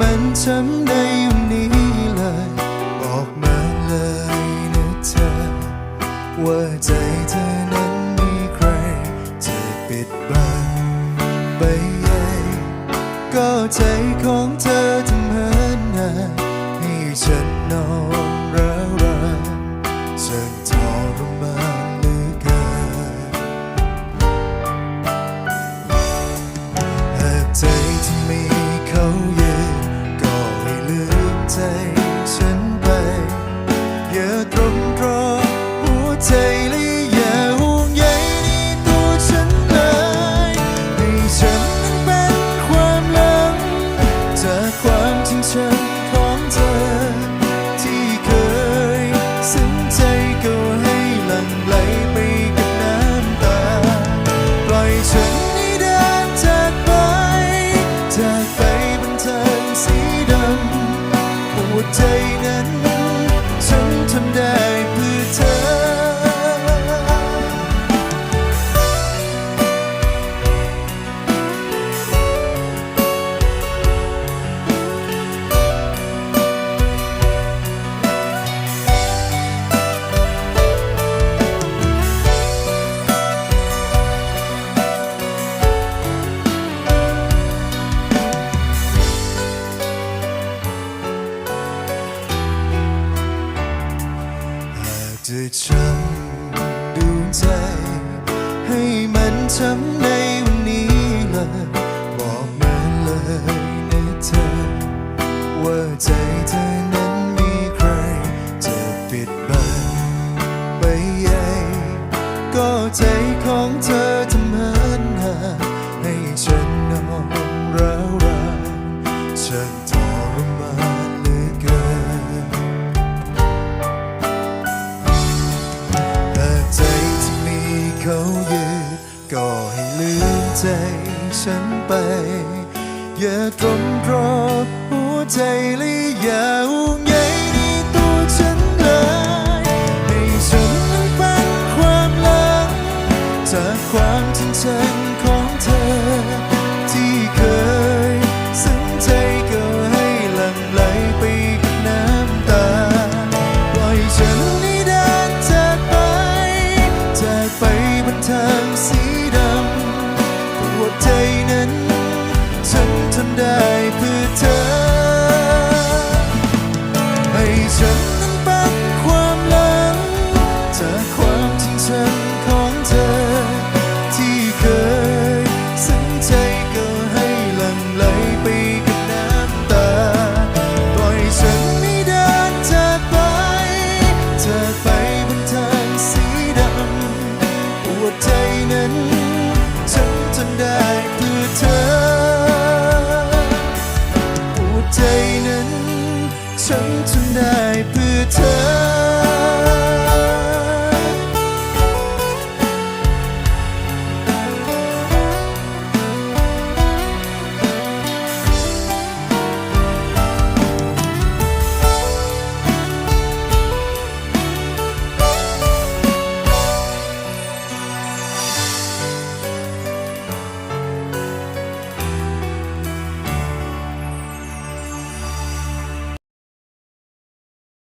มันจำได้อยู่นี้เลย บอกมาเลยนะเธอว่าจะ ฉันไปอย่าตรงรอหัวใจ ทำในวันนี้เลยบอกมาเลยนะเธอว่าใจเธอ ใจฉันไป อย่าตรมรอหัวใจเลยอย่าอุ้ wonder ฉันทนได้เพื่อเธอ